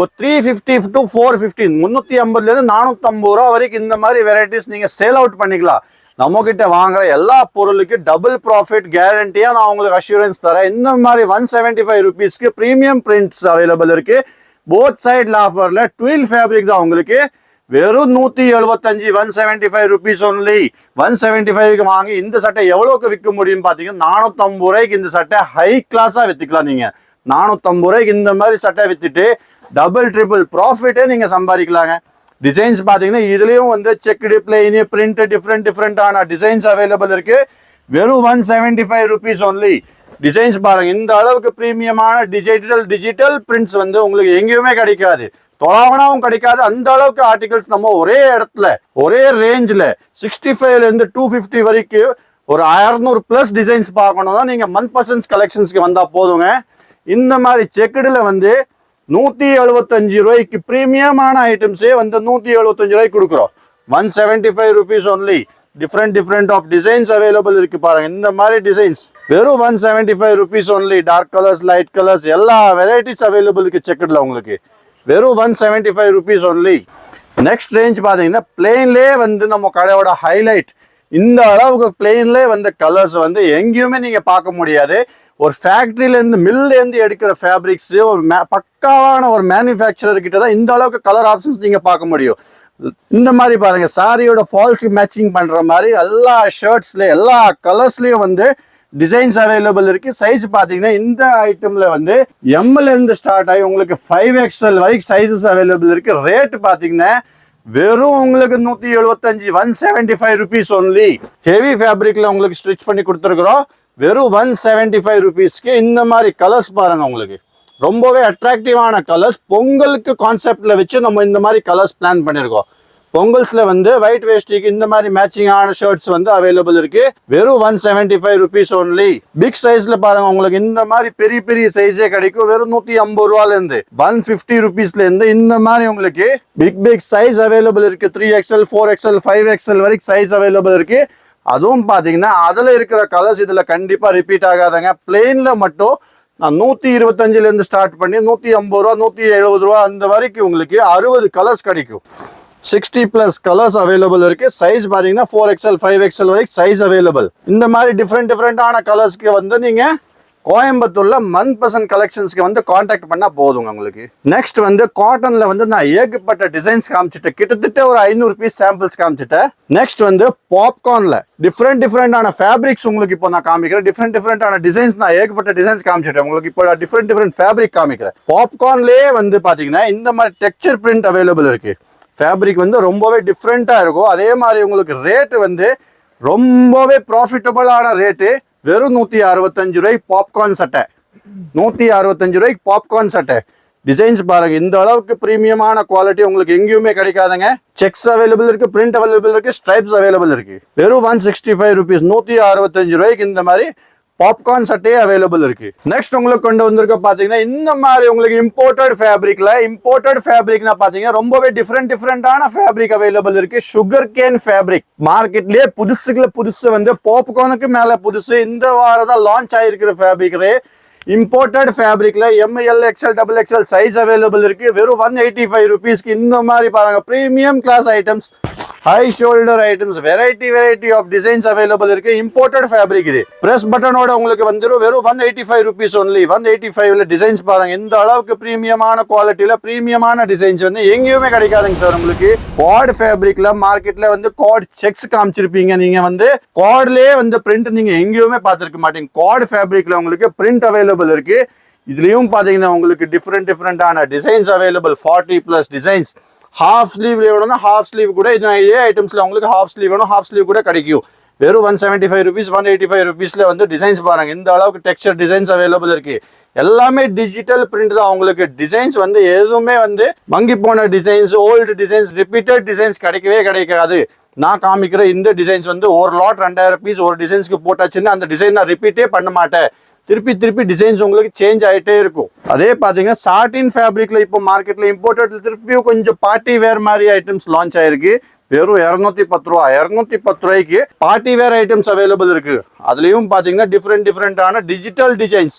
ஒரு three fifty to four fifty முந்நூற்றி ஐம்பதுலேருந்து நானூற்றம்பது ரூபா வரைக்கும் இந்த மாதிரி வெரைட்டிஸ் நீங்கள் சேல் அவுட் பண்ணிக்கலாம். நம்மக்கிட்ட வாங்குகிற வாங்குற எல்லா பொருளுக்கும் டபுள் ப்ராஃபிட் கேரண்டியாக நான் உங்களுக்கு அஷூரன்ஸ் தரேன். இந்த மாதிரி ஒன் செவன்டி ஃபைவ் ருபீஸ்க்கு ப்ரீமியம் பிரிண்ட்ஸ் அவைலபிள் இருக்குது போத் சைட் லாஃபரில் ட்வில் ஃபேப்ரிக் தான் உங்களுக்கு. வெறும் நூற்றி எழுபத்தஞ்சு one seventy five rupees only one seventy ஃபைவ்க்கு வாங்கி இந்த சட்டை எவ்வளோக்கு விற்க முடியும்னு பார்த்தீங்கன்னா நானூற்றம்பது ரூபாய்க்கு இந்த சட்டை ஹை கிளாஸாக விற்றுக்கலாம் நீங்கள் நானூற்றம்பது ரூபாய்க்கு இந்த மாதிரி சட்டை விற்றுட்டு டபுள் ட்ரிபிள் ப்ராஃபிட்டே நீங்கள் சம்பாதிக்கலாங்க. டிசைன்ஸ் பார்த்தீங்கன்னா இதுலேயும் வந்து செக்குடு பிளெயின் பிரிண்ட் டிஃப்ரெண்ட் டிஃப்ரெண்டான டிசைன்ஸ் அவைலபிள் இருக்குது வெறும் one seventy five rupees only designs பாருங்கள் இந்த அளவுக்கு ப்ரீமியமான டிஜிட்டல் டிஜிட்டல் பிரிண்ட்ஸ் வந்து உங்களுக்கு எங்கேயுமே கிடைக்காது. தொலாவனாவும் கிடைக்காது. அந்த அளவுக்கு ஆர்டிகல்ஸ் நம்ம ஒரே இடத்துல ஒரே ரேஞ்சில் சிக்ஸ்டி ஃபைவ்லேருந்து டூ ஃபிஃப்டி வரைக்கும் ஒரு அறநூறு ப்ளஸ் டிசைன்ஸ் பார்க்கணும்னா நீங்கள் மன் பர்சன்ஸ் கலெக்ஷன்ஸ்க்கு வந்தால் போதுங்க. இந்த மாதிரி செக்குடில் வந்து நூற்றி எழுபத்தஞ்சு ரூபாய்க்கு ப்ரீமியமான ஐட்டம்ஸே வந்து நூற்றி எழுபத்தஞ்சு ரூபாய்க்கு கொடுக்குறோம். One seventy five rupees only different different of designs available இருக்கு பாருங்க. இந்த மாதிரி டிசைன்ஸ் வெறும் one seventy five rupees only dark colours light colours எல்லா வெரைட்டிஸ் அவைலபிள் இருக்கு செக்கெட்ல உங்களுக்கு. வெறும் one seventy five rupees only next range பார்த்தீங்கன்னா பிளெயின்லேயே வந்து நம்ம கடையோட ஹைலைட் இந்த அளவுக்கு பிளெயின்லேயே வந்து கலர்ஸ் வந்து எங்கேயுமே நீங்கள் பார்க்க முடியாது. ஒரு ஃபேக்ட்ரியிலேருந்து மில்லேருந்து எடுக்கிற ஃபேப்ரிக்ஸ் ஒரு மே பக்காவான ஒரு மேனுஃபேக்சரர் கிட்ட தான் இந்த அளவுக்கு கலர் ஆப்ஷன்ஸ் நீங்கள் பார்க்க முடியும். இந்த மாதிரி பாருங்கள் சாரியோட ஃபால்ஸ் மேட்சிங் பண்ணுற மாதிரி எல்லா ஷர்ட்ஸ்லேயும் எல்லா கலர்ஸ்லேயும் வந்து டிசைன்ஸ் அவைலபிள் இருக்கு. சைஸ் பாத்தீங்கன்னா இந்த ஐட்டம்ல வந்து எம்எல் இருந்து ஸ்டார்ட் ஆகி உங்களுக்கு ஃபைவ் எக்ஸ்எல் வரைக்கும் சைஸஸ் அவைலபிள் இருக்கு. ரேட் பாத்தீங்கன்னா வெறும் உங்களுக்கு நூத்தி எழுபத்தஞ்சு one seventy five rupees only heavy ஃபேப்ரிக்ல உங்களுக்கு ஸ்டிச் பண்ணி கொடுத்துருக்குறோம். வெறும் ஒன் செவன்டி ஃபைவ் ருபீஸ்க்கு இந்த மாதிரி கலர்ஸ் பாருங்க உங்களுக்கு. ரொம்பவே அட்ராக்டிவான கலர்ஸ் பொங்கலுக்கு கான்செப்டில் வச்சு நம்ம இந்த மாதிரி கலர்ஸ் பிளான் பண்ணியிருக்கோம் பொங்கல்ஸில் வந்து ஒயிட் வேஸ்டிக்கு இந்த மாதிரி மேட்சிங்கான ஷர்ட்ஸ் வந்து அவைலபிள் இருக்கு. வெறும் one seventy five rupees only big சைஸ்ல பாருங்க உங்களுக்கு இந்த மாதிரி பெரிய பெரிய சைஸே கிடைக்கும். வெறும் நூத்தி ஐம்பது ரூபால இருந்து ஒன் பிப்டி ருபீஸ்ல இருந்து இந்த மாதிரி உங்களுக்கு பிக் பிக் சைஸ் அவைலபிள் இருக்கு. Three XL four XL five XL வரைக்கும் சைஸ் அவைலபிள் இருக்கு. அதுவும் பார்த்தீங்கன்னா அதில் இருக்கிற கலர்ஸ் இதில் கண்டிப்பாக ரிப்பீட் ஆகாதங்க. பிளெயினில் மட்டும் நான் நூற்றி இருபத்தஞ்சிலேருந்து ஸ்டார்ட் பண்ணி நூற்றி ஐம்பது ரூபா நூற்றி எழுபது ரூபா அந்த வரைக்கும் உங்களுக்கு அறுபது கலர்ஸ் கிடைக்கும். சிக்ஸ்டி ப்ளஸ் கலர்ஸ் அவைலபிள் இருக்கு. சைஸ் பார்த்தீங்கன்னா ஃபோர் எக்ஸ்எல் ஃபைவ் எக்ஸ்எல் வரைக்கும் சைஸ் அவைலபிள் இந்த மாதிரி டிஃப்ரெண்ட் டிஃப்ரெண்டான கலர்ஸ்க்கு வந்து நீங்கள் கோயம்புத்தூர்ல மந்த் பர்சன்ட் கலெக்ஷன்ஸ்க்கு வந்து காண்டாக்ட் பண்ணா போதுங்க உங்களுக்கு. நெக்ஸ்ட் வந்து காட்டன்ல வந்து நான் ஏகப்பட்ட டிசைன்ஸ் காமிச்சிட்டேன். கிட்டத்தட்ட ஒரு ஐநூறு பீஸ் சாம்பிள்ஸ் காமிச்சிட்டேன். நெக்ஸ்ட் வந்து பாப்கார்ன்ல டிஃப்ரெண்ட் டிஃப்ரெண்டான ஃபேப்ரிக்ஸ் உங்களுக்கு இப்போ நான் காமிக்கிறேன். டிஃப்ரெண்ட் டிஃப்ரெண்டான டிசைன்ஸ் நான் ஏகப்பட்ட டிசைன்ஸ் காமிச்சிட்டேன். உங்களுக்கு இப்போ டிஃப்ரெண்ட் டிஃப்ரெண்ட் ஃபேப்ரிக் காமிக்கிறேன். பாப்கார்ன்லேயே வந்து பாத்தீங்கன்னா இந்த மாதிரி டெக்ஸ்சர் பிரிண்ட் அவைலபிள் இருக்கு. ஃபேப்ரிக் வந்து ரொம்பவே டிஃப்ரெண்ட்டாக இருக்கும். அதே மாதிரி உங்களுக்கு ரேட்டு வந்து ரொம்பவே ப்ராஃபிட்டபுளான ரேட்டு வெறும் நூற்றி அறுபத்தஞ்சு ரூபாய்க்கு பாப்கார்ன் சட்டை. நூற்றி அறுபத்தஞ்சு ரூபாய்க்கு பாப்கார்ன் சட்டை. டிசைன்ஸ் பாருங்க இந்த அளவுக்கு ப்ரீமியமான குவாலிட்டி உங்களுக்கு எங்கேயுமே கிடைக்காதுங்க. செக்ஸ் அவைலபிள் இருக்கு பிரிண்ட் அவைலபிள் இருக்கு ஸ்ட்ரைப்ஸ் அவைலபிள் இருக்கு. வெறும் ஒன் சிக்ஸ்டி ஃபைவ் ருபீஸ் நூற்றி அறுபத்தஞ்சு ரூபாய்க்கு இந்த மாதிரி பாப்கார்ன் சட்டையே அவைலபிள் இருக்கு. நெக்ஸ்ட் உங்களுக்கு கொண்டு வந்திருக்க பாத்தீங்கன்னா இந்த மாதிரி உங்களுக்கு இம்போர்ட்டட் ஃபேப்ரிக்ல இம்போர்ட்டட் ஃபேப்ரிக்னா பாத்தீங்கன்னா ரொம்பவே டிஃப்ரெண்ட் டிஃப்ரெண்டான ஃபேப்ரிக் அவைலபிள் இருக்கு. சுகர் கேன் ஃபேப்ரிக் மார்க்கெட்லயே புதுசுக்குள்ள புதுசு வந்து பாப்கார்னுக்கு மேல புதுசு இந்த வாரம் தான் லான்ச் ஆயிருக்கிற ஃபேப்ரிக்லே imported ஃபேப்ரிக்ல M L XL double XL size available இருக்கு. வெறும் ஒன் எயிட்டி ஃபைவ் ருபீஸ்க்கு இந்த மாதிரி பாருங்க premium class items high shoulder items variety variety of designs available இருக்கு. இம்போர்ட்டட் ஃபேப்ரிக் இது. பிரஸ் பட்டனோட உங்களுக்கு வந்துடும் வெறும் one eighty five rupees only one eighty ஃபைவ்ல டிசைன்ஸ் பாருங்க. இந்த அளவுக்கு ப்ரீமியமான குவாலிட்டியில ப்ரீமியமான டிசைன்ஸ் வந்து எங்கேயுமே கிடைக்காதுங்க சார் உங்களுக்கு. குவாட் ஃபேப்ரிக்ல மார்க்கெட்ல வந்து குவாட் செக்ஸ் காமிச்சிருப்பீங்க. நீங்க வந்து குவாட்லயே வந்து பிரிண்ட் நீங்க எங்கேயுமே பார்த்துருக்க மாட்டீங்க. குவாட் ஃபேப்ரிக்ல உங்களுக்கு பிரிண்ட் அவைலபிள் இருக்கு. இதுலயும் பாத்தீங்கன்னா உங்களுக்கு டிஃப்ரெண்ட் டிஃப்ரெண்டான designs available forty plus designs half sleeve வேணும்னா ஹாஃப் ஸ்லீவ் கூட இது இதே ஐட்டம்ஸ்ல உங்களுக்கு ஹாஃப் ஸ்லீவ் வேணும். ஹாஃப் ஸ்லீவ் கூட கிடைக்கும். வெறும் one seventy five rupees one eighty five ருபீஸ்ல வந்து டிசைன்ஸ் பாருங்க. இந்த அளவுக்கு டெக்ஸ்சர் டிசைன்ஸ் அவைலபிள் இருக்கு. எல்லாமே டிஜிட்டல் பிரிண்ட் தான் உங்களுக்கு. டிசைன்ஸ் வந்து எதுவுமே வந்து மங்கி போன designs old designs repeated designs கிடைக்கவே கிடைக்காது. நான் காமிக்கிற இந்த டிசைன்ஸ் வந்து ஒரு லாட் ரெண்டாயிரம் பீஸ் ஒரு டிசைன்ஸ்க்கு போட்டாச்சுன்னா அந்த டிசைன் நான் ரிப்பீட்டே பண்ண மாட்டேன். திருப்பி திருப்பி டிசைன்ஸ் உங்களுக்கு சேஞ்ச் ஆகிட்டே இருக்கும். அதே பார்த்தீங்கன்னா சாட்டின் ஃபேப்ரிக்ல இப்போ மார்க்கெட்ல இம்போர்ட்டட்ல திருப்பியும் கொஞ்சம் பார்ட்டி வேர் மாதிரி ஐட்டம்ஸ் லான்ச் ஆயிருக்கு. வெறும் இரநூத்தி பத்து ரூபா இரநூத்தி பத்து ரூபாய்க்கு பார்ட்டி வேர் ஐட்டம்ஸ் அவைலபிள் இருக்கு. அதுலயும் பாத்தீங்கன்னா டிஃப்ரெண்ட் டிஃப்ரெண்டான digital designs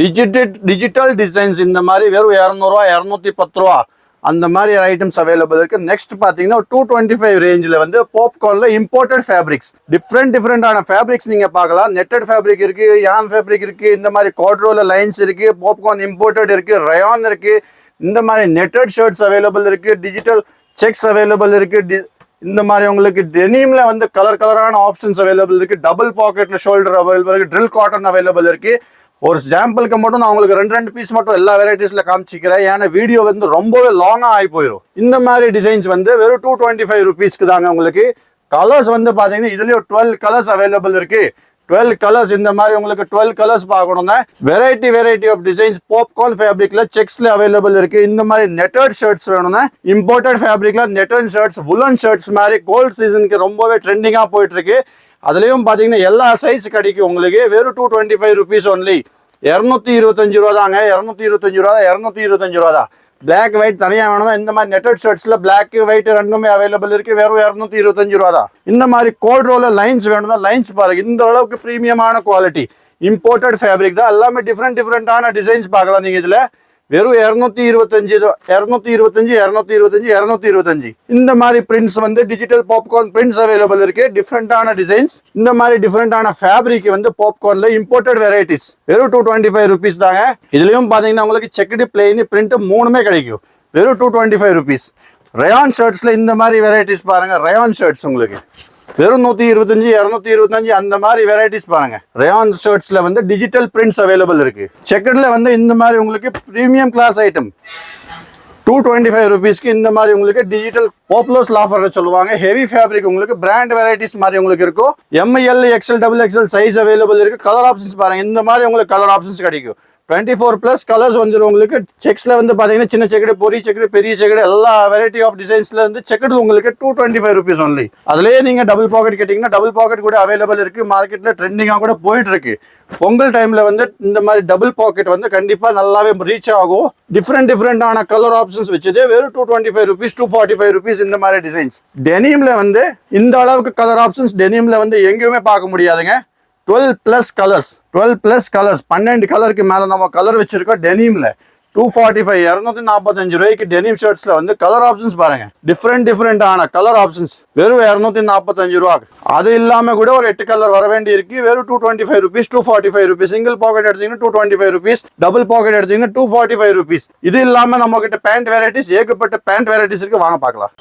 digital digital designs இந்த மாதிரி வெறும் இரநூறுவா இரநூத்தி பத்து ரூபா அந்த மாதிரி ஐட்டம்ஸ் அவைலபிள் இருக்கு. நெக்ஸ்ட் பாத்தீங்கன்னா டூ டுவெண்ட்டி ஃபைவ் ரேஞ்சில் வந்து பாப்கார்ன்ல இம்போர்ட்டட் ஃபேப்ரிக்ஸ் டிஃப்ரெண்ட் டிஃப்ரெண்டான ஃபேப்ரிக்ஸ் நீங்க பார்க்கலாம். நெட்டட் ஃபேப்ரிக் இருக்கு யான் ஃபேப்ரிக் இருக்கு இந்த மாதிரி காட்ரோல லைன்ஸ் இருக்கு பாப்கார்ன் இம்போர்ட்டட் இருக்கு ரயான் இருக்கு. இந்த மாதிரி நெட்டட் ஷர்ட்ஸ் அவைலபிள் இருக்கு டிஜிட்டல் செக்ஸ் அவைலபிள் இருக்கு டி- இந்த மாதிரி உங்களுக்கு டெனிம்ல வந்து கலர் கலரான ஆப்ஷன்ஸ் அவைலபிள் இருக்கு. டபுள் பாக்கெட்ல ஷோல்டர் அவைலபிள் இருக்கு ட்ரில் காட்டன் அவைலபிள் இருக்கு. ஒரு சாம்பிளுக்கு மட்டும் நான் உங்களுக்கு ரெண்டு ரெண்டு பீஸ் மட்டும் எல்லா வெரைட்டிஸில் காமிச்சிக்கிறேன். ஏன்னா வீடியோ வந்து ரொம்பவே லாங்காக ஆகி போயிடும் இந்த மாதிரி டிசைன்ஸ் வந்து வெறும் டூ டுவெண்ட்டி ஃபைவ் ருபீஸ்க்கு தாங்க உங்களுக்கு. கலர்ஸ் வந்து பார்த்தீங்கன்னா இதுலேயும் டுவெல் கலர்ஸ் அவைலபிள் இருக்கு. டுவெல் கலர்ஸ் இந்த மாதிரி உங்களுக்கு டுவெல் கலர்ஸ் பார்க்கணும்னா variety variety of designs popcorn ஃபேப்ரிக்ல செக்ஸ்ல அவைலபிள் இருக்கு. இந்த மாதிரி நெட்டட் ஷர்ட்ஸ் வேணும்னா இம்போர்ட்டட் ஃபேப்ரிக்ல நெட்டன் ஷர்ட்ஸ் உலன் ஷர்ட்ஸ் மாதிரி கோல்ட் சீசனுக்கு ரொம்பவே ட்ரெண்டிங்காக போயிட்டு இருக்கு. அதுலயும் பாத்தீங்கன்னா எல்லா சைஸ் கிடைக்கும் உங்களுக்கு. வெறும் two twenty five rupees only இரநூத்தி இருபத்தஞ்சு ரூபா தாங்க. இரநூத்தி இருபத்தஞ்சு ரூபா இரநூத்தி இருபத்தஞ்சு ரூபா தான். பிளாக் ஒயிட் தனியாக வேணும்னா இந்த மாதிரி நெட்டட் ஷர்ட்ஸில் பிளாக் ஒயிட் ரெண்டுமே அவைலபிள் இருக்குது வெறும் இரநூத்தி இருபத்தஞ்சு ரூபா தான். இந்த மாதிரி கோல்ட் ரோலில் லைன்ஸ் வேணும்னா லைன்ஸ் பாருங்க. இந்த அளவுக்கு ப்ரீமியமான குவாலிட்டி இம்போர்ட்டட் ஃபேப்ரிக் தான். எல்லாமே டிஃப்ரெண்ட் டிஃப்ரெண்ட்டான டிசைன்ஸ் பார்க்கலாம் நீங்கள் இதில். வெறும் இரநூத்தி இருபத்தஞ்சு இரநூத்தி இருபத்தஞ்சு இரநூத்தி இருபத்தஞ்சு இரநூத்தி இருபத்தஞ்சு. இந்த மாதிரி பிரிண்ட்ஸ் வந்து டிஜிட்டல் பாப்கார்ன் பிரிண்ட்ஸ் அவைலபிள் இருக்கு. டிஃப்ரெண்டான டிசைன்ஸ் இந்த மாதிரி டிஃப்ரெண்டான ஃபேப்ரிக் வந்து பாப்கார்ன்ல இம்போர்ட்டட் வெரைட்டிஸ் வெறும் டூ டுவெண்ட்டி ஃபைவ் ருபீஸ் தாங்க. இதுலயும் பாத்தீங்கன்னா உங்களுக்கு செக்குடு பிளெயின் பிரிண்ட் மூணுமே கிடைக்கும். வெறும் two twenty five rupees rayon ஷர்ட்ஸ்ல இந்த மாதிரி வெரைட்டிஸ் பாருங்க. ரயான் ஷர்ட்ஸ் உங்களுக்கு. வெறும் நூற்றி இருபத்தஞ்சி இரநூத்தி இருபத்தஞ்சு அந்த மாதிரி வெரைட்டிஸ் பாருங்க. ரயான் ஷர்ட்ஸ்ல வந்து டிஜிட்டல் பிரிண்ட்ஸ் அவைலபிள் இருக்கு. செக்கட்ல வந்து இந்த மாதிரி உங்களுக்கு premium class item two twenty five ருபீஸ்க்கு இந்த மாதிரி உங்களுக்கு டிஜிட்டல் போப்லோஸ் லாஃபர் சொல்லுவாங்க. ஹெவி ஃபேப்ரிக் உங்களுக்கு பிராண்ட் வெரைட்டிஸ் மாதிரி உங்களுக்கு இருக்கும். M L XL double XL size available இருக்கு. கலர் ஆப்ஷன்ஸ் பாருங்க. இந்த மாதிரி உங்களுக்கு கலர் ஆப்ஷன்ஸ் கிடைக்கும். டுவெண்ட்டி ஃபோர் ப்ளஸ் கலர்ஸ் வந்துடும் உங்களுக்கு. செக்ஸில் வந்து பார்த்தீங்கன்னா சின்ன செக்கடு பொரிய செக்கடு பெரிய செக்கடு எல்லா வெரைட்டி ஆஃப் டிசைன்ஸில் வந்து செக்கடு உங்களுக்கு two twenty five rupees only அதுலயே நீங்கள் டபுள் பாக்கெட் கேட்டிங்கன்னா டபுள் பாக்கெட் கூட அவைலபிள் இருக்குது மார்க்கெட்டில் ட்ரெண்டிங்காக கூட போயிட்டு இருக்கு பொங்கல் டைமில் வந்து இந்த மாதிரி டபுள் பாக்கெட் வந்து கண்டிப்பாக நல்லாவே ரீச் ஆகும். டிஃப்ரெண்ட் டிஃப்ரெண்டான கலர் ஆப்ஷன்ஸ் வச்சது வெறும் two twenty five rupees two forty five rupees இந்த மாதிரி டிசைன்ஸ் டெனியமில் வந்து இந்த அளவுக்கு கலர் ஆப்ஷன்ஸ் டெனிமில் வந்து எங்கேயுமே பார்க்க முடியாதுங்க. Twelve plus colours twelve plus colours பன்னெண்டு கலருக்கு மேல நம்ம கலர் வச்சுருக்கோம் டெனிமில் டூ ஃபார்ட்டி ஃபைவ் இரநூத்தி நாற்பத்தஞ்சு ரூபாய்க்கு டெனிம் ஷர்ட்ஸில் வந்து கலர் ஆப்ஷன்ஸ் பாருங்க. டிஃப்ரெண்ட் டிஃப்ரெண்டான கலர் ஆப்ஷன்ஸ் வெறும் இரநூத்தி நாற்பத்தஞ்சு ரூபா அது இல்லாமல் கூட ஒரு எட்டு கலர் வர வேண்டி இருக்கு. வெறும் two twenty five rupees two forty five rupees single pocket எடுத்தீங்கன்னா two twenty five rupees double pocket எடுத்தீங்கன்னா டூ ஃபார்ட்டி ஃபைவ் ருபீஸ் இது இல்லாமல் நம்ம கிட்ட பேண்ட் வெரைட்டிஸ் ஏகப்பட்ட பேண்ட் வெரைட்டிஸ் இருக்கு. வாங்க பார்க்கலாம்.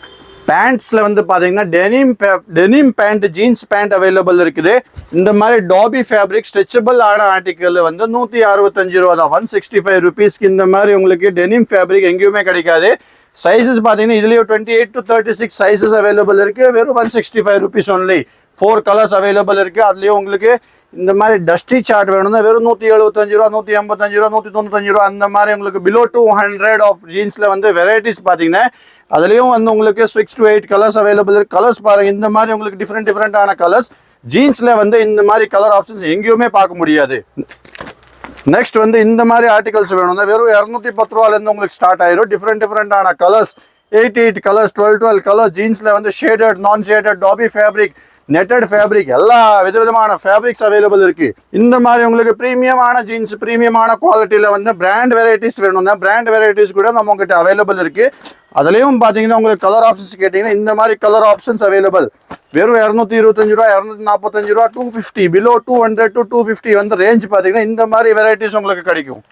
பேண்ட்ஸில் வந்து பார்த்தீங்கன்னா denim denim pant jeans pant available இருக்குது. இந்த மாதிரி டாபி ஃபேப்ரிக் ஸ்ட்ரெச்சபிள் ஆன ஆர்டிக்கல் வந்து நூற்றி அறுபத்தஞ்சு ரூபா தான். ஒன் சிக்ஸ்டி ஃபைவ் ருபீஸ்க்கு இந்த மாதிரி உங்களுக்கு டெனிம் ஃபேப்ரிக் எங்கேயுமே கிடைக்காது. சைஸஸ் பார்த்தீங்கன்னா இதுலேயும் twenty eight to thirty six sizes available இருக்குது வெறும் one sixty five rupees only four colours available இருக்குது அதுலேயும் உங்களுக்கு இந்த மாதிரி டஸ்டி சார்ட் வேணும்னா வெறும் நூற்றி எழுபத்தஞ்சு ரூபா நூற்றி எண்பத்தஞ்சு ரூபா நூற்றி தொண்ணூத்தஞ்சு ரூபா அந்த மாதிரி உங்களுக்கு பிலோ டூ ஹண்ட்ரட் ஆஃப் ஜீன்ஸில் வந்து வெரைட்டிஸ் பார்த்தீங்கன்னா அதுலேயும் வந்து உங்களுக்கு six to eight colours available இருக்கு. கலர்ஸ் பாருங்கள் இந்த மாதிரி உங்களுக்கு டிஃப்ரெண்ட் டிஃப்ரெண்டான கலர்ஸ் ஜீன்ஸில் வந்து இந்த மாதிரி கலர் ஆப்ஷன்ஸ் எங்கேயுமே பார்க்க முடியாது. நெக்ஸ்ட் வந்து இந்த மாதிரி ஆர்டிகல்ஸ் வேணும்னா வெறும் இரநூத்தி பத்து ரூபாலேருந்து உங்களுக்கு ஸ்டார்ட் ஆயிரும். டிஃப்ரெண்ட் டிஃப்ரெண்டான colours eight eight colours twelve twelve colour ஜீன்ஸில் வந்து shaded non shaded dobby fabric netted fabric எல்லா விதவிதமான ஃபேப்ரிக்ஸ் அவைலபிள் இருக்கு. இந்த மாதிரி உங்களுக்கு ப்ரீமியமான ஜீன்ஸ் ப்ரீமியமான குவாலிட்டியில் வந்து பிராண்ட் வெரைட்டிஸ் வேணும்னா பிராண்ட் வெரைட்டிஸ் கூட நம்ம கிட்ட அவைலபிள் இருக்கு. அதுலேயும் பார்த்தீங்கன்னா உங்களுக்கு கலர் ஆப்ஷன்ஸ் கேட்டிங்கன்னா இந்த மாதிரி கலர் ஆப்ஷன்ஸ் அவைலபிள் வெறும் இரநூத்தி இருபத்தஞ்சு ரூபா இரநூத்தி நாற்பத்தஞ்சு ரூபா two fifty below two hundred to two fifty வந்து ரேஞ்ச் பார்த்தீங்கன்னா இந்த மாதிரி வெரைட்டிஸ் உங்களுக்கு கிடைக்கும்.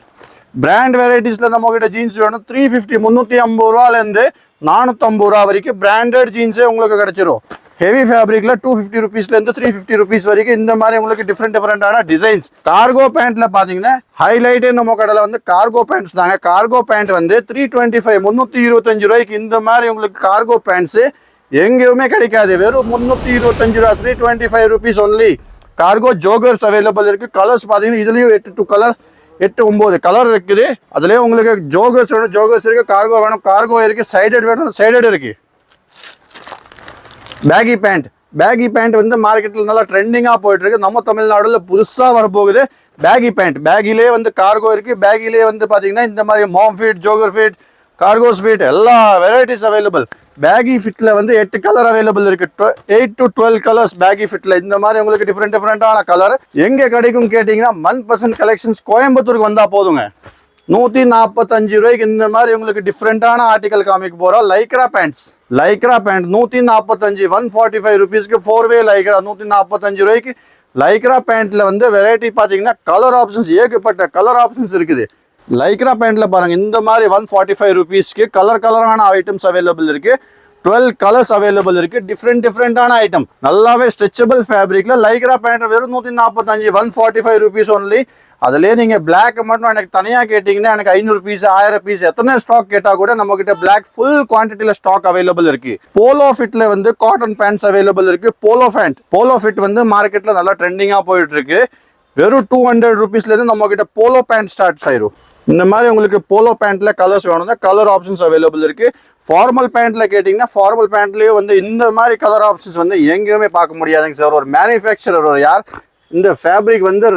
பிராண்ட் வெரைட்டிஸில் நம்ம கிட்ட ஜீன்ஸ் வேணும் த்ரீ ஃபிஃப்டி முந்நூற்றி ஐம்பது ரூபாலேருந்து நானூற்றம்பது ரூபா வரைக்கும் பிராண்டட் ஜீன்ஸே உங்களுக்கு கிடைச்சிரும். ஹெவி ஃபேப்ரிக்கில் டூ ஃபிஃப்டி ருபீஸ்லேருந்து த்ரீ ஃபிஃப்டி ருபீஸ் வரைக்கும் இந்த மாதிரி உங்களுக்கு டிஃப்ரெண்ட் டிஃப்ரெண்டான டிசைன்ஸ் கார்கோ பேண்ட்டில் பார்த்தீங்கன்னா ஹைலைட்டே நம்ம கடையில் வந்து கார்கோ பேண்ட்ஸ் தாங்க. கார்கோ பேண்ட் வந்து த்ரீ டுவெண்ட்டி ஃபைவ் முந்நூற்றி இருபத்தஞ்சு ரூபாய்க்கு இந்த மாதிரி உங்களுக்கு கார்கோ பேண்ட்ஸு எங்கேயுமே கிடைக்காது. வெறும் முந்நூற்றி இருபத்தஞ்சு ரூபா three twenty five rupees only cargo joggers available இருக்குது கலர்ஸ் பார்த்தீங்கன்னா இதுலேயும் எட்டு டூ கலர் எட்டு ஒம்பது கலர் இருக்குது. அதுலேயே உங்களுக்கு ஜோகர்ஸ் வேணும் ஜோகர்ஸ் இருக்கு கார்கோ வேணும். கார்கோ இருக்கு சைடட் வேணும் சைடட் இருக்கு. பேகி பேண்ட் பேகி பேண்ட் வந்து மார்க்கெட்டில் நல்லா ட்ரெண்டிங்காக போயிட்டு இருக்கு நம்ம தமிழ்நாடுல புதுசாக வரப்போகுது. பேகி பேண்ட் பேகிலே வந்து கார்கோ இருக்கு. பேகிலே வந்து பார்த்தீங்கன்னா இந்த மாதிரி mom fit jogger fit cargo sweet எல்லா வெரைட்டிஸ் அவைலபிள் பேகி ஃபிட்டில் வந்து எட்டு கலர் அவைலபிள் இருக்கு. Eight to twelve colours baggy fiddle இந்த மாதிரி உங்களுக்கு டிஃப்ரெண்ட் டிஃப்ரெண்டான கலர் எங்கே கிடைக்கும் கேட்டிங்கன்னா மன் பர்சன்ட் கலெக்ஷன்ஸ் கோயம்புத்தூருக்கு வந்தால் போதுங்க. நூத்தி நாற்பத்தஞ்சு ரூபாய்க்கு இந்த மாதிரி உங்களுக்கு டிஃப்ரெண்டான ஆர்டிகல் காமிக்க போறோம். லைக்ரா பேண்ட்ஸ் லைக்ரா பேண்ட் நூத்தி நாற்பத்தஞ்சு ஒன் ஃபார்ட்டி ஃபைவ் ருபீஸ்க்கு ஃபோர் வே லைக்ரா நூத்தி நாற்பத்தஞ்சு ரூபாய்க்கு லைக்ரா பேண்ட்ல வந்து வெரைட்டி பாத்தீங்கன்னா கலர் ஆப்ஷன்ஸ் ஏகப்பட்ட கலர் ஆப்ஷன்ஸ் இருக்குது. லைக்ரா பேண்ட்ல பாருங்க இந்த மாதிரி ஒன் ஃபார்ட்டி ஃபைவ் ருபீஸ்க்கு கலர் கலரான ஐட்டம்ஸ் அவைலபிள் இருக்கு. டுவெல் கலர்ஸ் அவைலபிள் இருக்கு. டிஃப்ரெண்ட் டிஃப்ரெண்டான ஐட்டம் நல்லாவே ஸ்ட்ரெச்சபிள் ஃபேப்ரிக்ல லைக்ரா பேண்ட் வெறும் நூற்றி நாற்பத்தஞ்சு one forty five rupees only அதுலேயே நீங்கள் பிளாக் மட்டும் எனக்கு தனியாக கேட்டிங்கன்னா எனக்கு ஐநூறு பீஸ் ஆயிரம் பீஸ் எத்தனை ஸ்டாக் கேட்டால் கூட நம்ம கிட்ட பிளாக் ஃபுல் குவான்டிட்டியில் ஸ்டாக் அவைலபிள் இருக்கு. போலோ ஃபிட்ல வந்து காட்டன் பேண்ட்ஸ் அவைலபிள் இருக்கு. போலோ பேண்ட் போலோ ஃபிட் வந்து மார்க்கெட்டில் நல்லா ட்ரெண்டிங்காக போயிட்டு இருக்கு. வெறும் டூ ஹண்ட்ரட் ருபீஸ்லேருந்து நம்ம கிட்ட போலோ பேண்ட் ஸ்டார்ட்ஸ் ஆயிரும். இந்த மாதிரி உங்களுக்கு போலோ பேண்ட்ல கலர்ஸ் வேணும்னா கலர் ஆப்ஷன்ஸ் அவைலபிள் இருக்கு. ஃபார்மல் பேண்ட்ல கேட்டிங்கன்னா ஃபார்மல் பேண்ட்லயே வந்து இந்த மாதிரி கலர் ஆப்ஷன்ஸ் வந்து எங்கேயுமே பார்க்க முடியாதுங்க சார் ஒரு மேனுஃபேக்சரர் ஒரு யார்? இந்த ஃபேப்ரிக் வந்து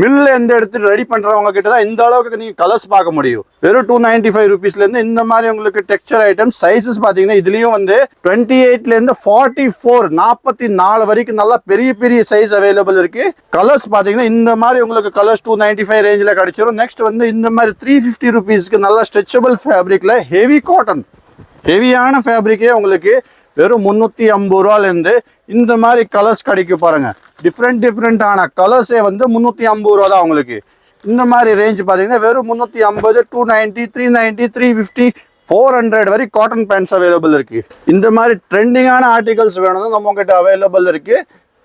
மில்ல எந்த எடுத்து ரெடி பண்றவங்க கிட்ட தான் இந்த அளவுக்கு நீங்க கலர்ஸ் பார்க்க முடியும். வெறும் டூ நைன்டி ஃபைவ் ருபீஸ்ல இருந்து இந்த மாதிரி உங்களுக்கு டெக்ஸ்டர் ஐட்டம் சைஸஸ் பாத்தீங்கன்னா இதுலயும் வந்து டுவெண்ட்டி எயிட்ல இருந்து ஃபார்ட்டி ஃபோர் நாற்பத்தி நாலு வரைக்கும் நல்லா பெரிய பெரிய சைஸ் அவைலபிள் இருக்கு. கலர்ஸ் பாத்தீங்கன்னா இந்த மாதிரி உங்களுக்கு கலர்ஸ் டூ நைன்டி ஃபைவ் ரேஞ்சில் கிடைச்சிரும். நெக்ஸ்ட் வந்து இந்த மாதிரி த்ரீ ஃபிஃப்டி ருபீஸ்க்கு நல்லா ஸ்ட்ரெச்சபிள் ஃபேப்ரிக்ல ஹெவி காட்டன் ஹெவியான ஃபேப்ரிக்கே உங்களுக்கு வெறும் முந்நூற்றி ஐம்பது ரூபாலேருந்து இந்த மாதிரி கலர்ஸ் கிடைக்கும் பாருங்க. டிஃப்ரெண்ட் டிஃப்ரெண்ட்டான கலர்ஸே வந்து முந்நூற்றி ஐம்பது ரூபா தான் உங்களுக்கு. இந்த மாதிரி ரேஞ்ச் பார்த்தீங்கன்னா வெறும் முந்நூற்றி ஐம்பது two ninety three ninety three fifty four hundred வரை காட்டன் பேண்ட்ஸ் அவைலபிள் இருக்கு. இந்த மாதிரி ட்ரெண்டிங்கான ஆர்டிகல்ஸ் வேணும்னா நம்ம கிட்ட அவைலபிள் இருக்கு.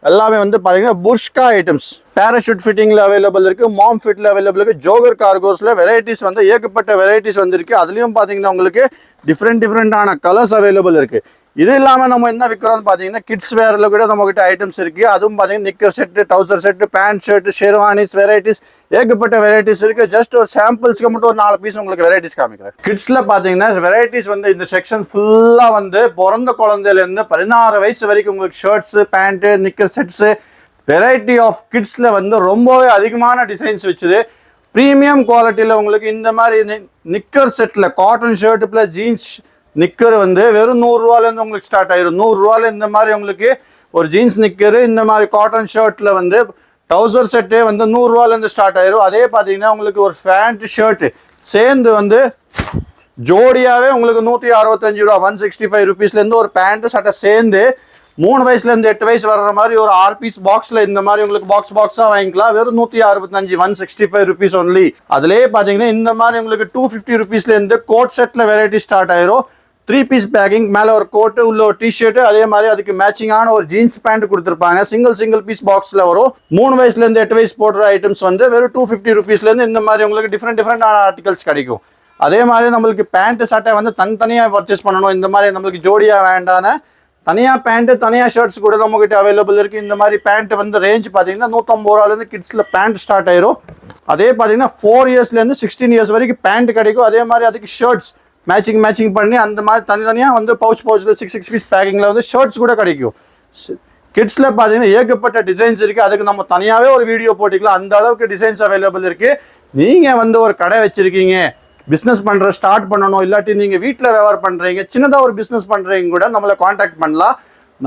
எல்லாமே வந்து பாத்தீங்கன்னா புஷ்கா ஐட்டம்ஸ் பேராஷூட் ஃபிட்டிங்ல அவைலபிள் இருக்கு மாம் ஃபிட்ல அவைலபிள் இருக்கு ஜோகர் கார்கோஸ்ல வெரைட்டிஸ் வந்து ஏகப்பட்ட வெரைட்டிஸ் வந்திருக்கு. அதுலயும் பாத்தீங்கன்னா உங்களுக்கு டிஃப்ரெண்ட் டிஃப்ரெண்டான கலர்ஸ் அவைலபிள் இருக்கு. இது இல்லாமல் நம்ம என்ன விற்கிறோம்னு பார்த்தீங்கன்னா கிட்ஸ் வேரில் கூட நம்மகிட்ட ஐட்டம்ஸ் இருக்குது அதுவும் பார்த்தீங்கன்னா நிக்கர் செட்டு டவுசர் set pant shirt sherwanis varieties ஏகப்பட்ட வெரைட்டிஸ் இருக்குது ஜஸ்ட் ஒரு சாம்பிள்ஸ்க்கு மட்டும் ஒரு நாலு பீஸ் உங்களுக்கு வெரைட்டிஸ் காமிக்கிறேன். கிட்ஸில் பார்த்தீங்கன்னா வெரைட்டிஸ் வந்து இந்த செக்ஷன் ஃபுல்லாக வந்து பிறந்த குழந்தையிலேருந்து பதினாறு வயசு வரைக்கும் உங்களுக்கு shirts pant knicker sets variety of கிட்ஸில் வந்து ரொம்பவே அதிகமான டிசைன்ஸ் வச்சுது. ப்ரீமியம் குவாலிட்டியில் உங்களுக்கு இந்த மாதிரி knicker settle cotton shirt plus jeans knicker வந்து வெறும் நூறுரூவாலேருந்து உங்களுக்கு ஸ்டார்ட் ஆயிரும். நூறுரூவால இந்த மாதிரி உங்களுக்கு ஒரு ஜீன்ஸ் நிக்கரு இந்த மாதிரி காட்டன் ஷர்ட்டில் வந்து ட்ரௌசர் செட்டே வந்து நூறுரூவாலேருந்து ஸ்டார்ட் ஆயிரும். அதே பார்த்தீங்கன்னா உங்களுக்கு ஒரு ஃபேண்ட் ஷர்ட்டு சேர்ந்து வந்து ஜோடியாகவே உங்களுக்கு நூற்றி அறுபத்தஞ்சு ரூபா ஒன் சிக்ஸ்டி ஃபைவ் ருபீஸ்லேருந்து ஒரு பேண்ட்டு சட்டை சேர்ந்து மூணு வயசுலேருந்து எட்டு வயசு வர்ற மாதிரி ஒரு ஆறு பீஸ் பாக்ஸில் இந்த மாதிரி உங்களுக்கு பாக்ஸ் பாக்ஸாக வாங்கிக்கலாம். வெறும் நூற்றி அறுபத்தஞ்சு one sixty five rupees only அதுலேயே பார்த்தீங்கன்னா இந்த மாதிரி உங்களுக்கு டூ ஃபிஃப்டி ருபீஸ்லேருந்து கோட் செட்டில் வெரைட்டி ஸ்டார்ட் ஆயிரும். த்ரீ பீஸ் பேக்கிங் மேலே ஒரு கோட்டு உள்ள ஒரு டிஷர்ட் அதே மாதிரி அதுக்கு மேட்சிங்கான ஒரு ஜீன்ஸ் பேண்ட் கொடுத்துருப்பாங்க. சிங்கிள் சிங்கிள் பீஸ் பாக்ஸில் வரும். மூணு வயசுலேருந்து எட்டு வயசு போடுற ஐட்டம்ஸ் வந்து வெறும் டூ ஃபிஃப்டி ருபீஸ்லேருந்து இந்த மாதிரி உங்களுக்கு டிஃப்ரெண்ட் டிஃப்ரெண்டான ஆர்டிகல்ஸ் கிடைக்கும். அதே மாதிரி நம்மளுக்கு பேண்ட்டு சட்டை வந்து தனித்தனியாக பர்ச்சேஸ் பண்ணணும். இந்த மாதிரி நம்மளுக்கு ஜோடியாக வேண்டான தனியாக பேண்ட்டு தனியாக ஷர்ட்ஸ் கூட நம்மகிட்ட அவைலபிள் இருக்குது இந்த மாதிரி பேண்ட்டு வந்து ரேஞ்ச் பார்த்தீங்கன்னா நூற்றம்பது ரூபாலேருந்து கிட்ஸில் பேண்ட் ஸ்டார்ட் ஆயிரும். அதே பார்த்தீங்கன்னா ஃபோர் இயர்ஸ்லேருந்து சிக்ஸ்டீன் இயர்ஸ் வரைக்கும் பேண்ட் கிடைக்கும். அதே மாதிரி அதுக்கு ஷர்ட்ஸ் மேட்சிங் மேட்சிங் பண்ணி அந்த மாதிரி தனித்தனியாக வந்து பவுச் பவுச்சில் சிக்ஸ் சிக்ஸ் பீஸ் பேக்கிங்கில் வந்து ஷர்ட்ஸ் கூட கிடைக்கும். கிட்ஸில் பார்த்தீங்கன்னா ஏகப்பட்ட டிசைன்ஸ் இருக்குது அதுக்கு நம்ம தனியாகவே ஒரு வீடியோ போட்டிக்கலாம். அந்த அளவுக்கு டிசைன்ஸ் அவைலபிள் இருக்குது நீங்கள் வந்து ஒரு கடை வச்சுருக்கீங்க. பிஸ்னஸ் பண்ணுற ஸ்டார்ட் பண்ணணும். இல்லாட்டி நீங்கள் வீட்டில் வியாபாரம் பண்ணுறீங்க சின்னதாக ஒரு பிஸ்னஸ் பண்ணுறீங்க கூட நம்மளை காண்டாக்ட் பண்ணலாம்.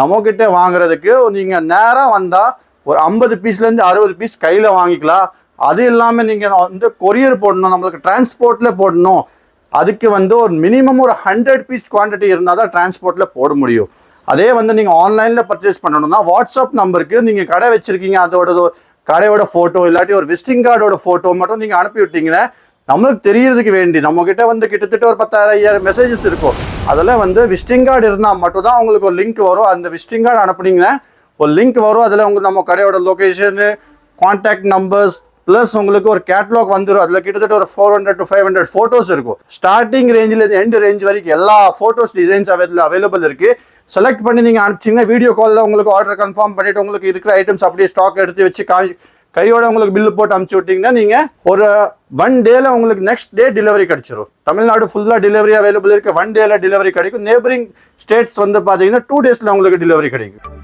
நம்மக்கிட்ட வாங்குறதுக்கு நீங்கள் நேராக வந்தால் ஒரு ஐம்பது பீஸ்லேருந்து அறுபது பீஸ் கையில் வாங்கிக்கலாம். அது இல்லாமல் நீங்கள் வந்து கொரியர் போடணும். நம்மளுக்கு டிரான்ஸ்போர்ட்டில் போடணும். அதுக்கு வந்து ஒரு மினிமம் ஒரு ஹண்ட்ரட் பீஸ் குவான்டிட்டி இருந்தால் தான் டிரான்ஸ்போர்ட்டில் போட முடியும். அதே வந்து நீங்கள் ஆன்லைனில் பர்ச்சேஸ் பண்ணணும்னா வாட்ஸ்அப் நம்பருக்கு நீங்கள் கடை வச்சுருக்கீங்க அதோட ஒரு கடையோட ஃபோட்டோ இல்லாட்டி ஒரு விசிட்டிங் கார்டோட ஃபோட்டோ மட்டும் நீங்கள் அனுப்பி விட்டீங்கன்னா நம்மளுக்கு தெரியறதுக்கு வேண்டி நம்மக்கிட்ட வந்து கிட்டத்தட்ட ஒரு பத்தாயிரம் ஐயாயிரம் மெசேஜஸ் இருக்கும். அதில் வந்து விசிட்டிங் கார்டு இருந்தால் மட்டும் தான் உங்களுக்கு ஒரு லிங்க் வரும். அந்த விசிட்டிங் கார்டு அனுப்புனீங்கன்னா ஒரு லிங்க் வரும். அதில் உங்களுக்கு நம்ம கடையோட லொக்கேஷனு கான்டாக்ட் நம்பர்ஸ் ப்ளஸ் உங்களுக்கு ஒரு கேட்லாக் வந்துடும் அதில் கிட்டத்தட்ட ஒரு four hundred to five hundred photos இருக்கும். ஸ்டார்டிங் ரேஞ்சிலேருந்து எண்ட் ரேஞ்ச் வரைக்கும் எல்லா ஃபோட்டோஸ் டிசைன்ஸ் அவைலபிள் அவைலபிள் இருக்குது செலக்ட் பண்ணி நீங்கள் அனுப்பிச்சிங்கன்னா வீடியோ காலில் உங்களுக்கு ஆர்டர் கன்ஃபார்ம் பண்ணிவிட்டு உங்களுக்கு இருக்கிற ஐட்டம்ஸ் அப்படியே ஸ்டாக் எடுத்து வச்சு காமி கையோட உங்களுக்கு பில்லு போட்டு அனுப்பிச்சி விட்டிங்கன்னா நீங்கள் ஒரு ஒன் டேல உங்களுக்கு நெக்ஸ்ட் டே டெலிவரி கிடைச்சிரும். தமிழ்நாடு ஃபுல்லாக டெலிவரி அவைலபிள் இருக்குது ஒன் டேல டெலிவரி கிடைக்கும். நேபரிங் ஸ்டேட்ஸ் வந்து பார்த்தீங்கன்னா டூ டேஸில் உங்களுக்கு டெலிவரி கிடைக்கும்.